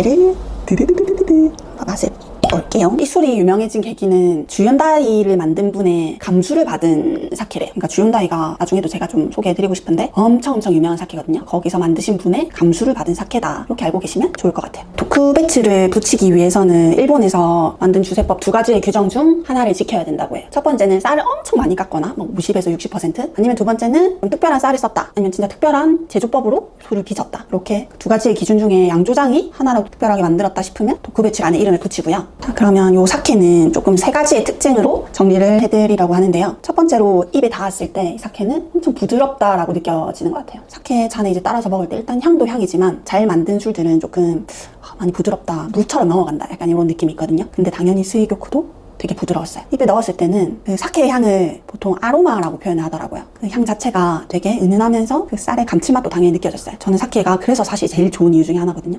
사케를 드드드드드드 맛을 볼게요. 이 술이 유명해진 계기는 주연다이를 만든 분의 감수를 받은 사케래요. 그러니까 주연다이가 나중에도 제가 좀 소개해드리고 싶은데 엄청 엄청 유명한 사케거든요. 거기서 만드신 분의 감수를 받은 사케다. 이렇게 알고 계시면 좋을 것 같아요. 배치를 붙이기 위해서는 일본에서 만든 주세법 두 가지의 규정 중 하나를 지켜야 된다고 해요. 첫 번째는 쌀을 엄청 많이 깎거나 뭐 50에서 60% 아니면 두 번째는 좀 특별한 쌀을 썼다. 아니면 진짜 특별한 제조법으로 술을 빚었다. 이렇게 두 가지의 기준 중에 양조장이 하나라도 특별하게 만들었다 싶으면 도크 배치 안에 이름을 붙이고요. 자, 그러면 요 사케는 조금 세 가지의 특징으로 정리를 해드리려고 하는데요. 첫 번째로 입에 닿았을 때 이 사케는 엄청 부드럽다라고 느껴지는 것 같아요. 사케 잔에 이제 따라서 먹을 때 일단 향도 향이지만 잘 만든 술들은 조금 아, 많이 부드럽다. 물처럼 넘어간다. 약간 이런 느낌이 있거든요. 근데 당연히 스이교쿠도 되게 부드러웠어요. 입에 넣었을 때는 그 사케의 향을 보통 아로마라고 표현을 하더라고요. 그 향 자체가 되게 은은하면서 그 쌀의 감칠맛도 당연히 느껴졌어요. 저는 사케가 그래서 사실 제일 좋은 이유 중에 하나거든요.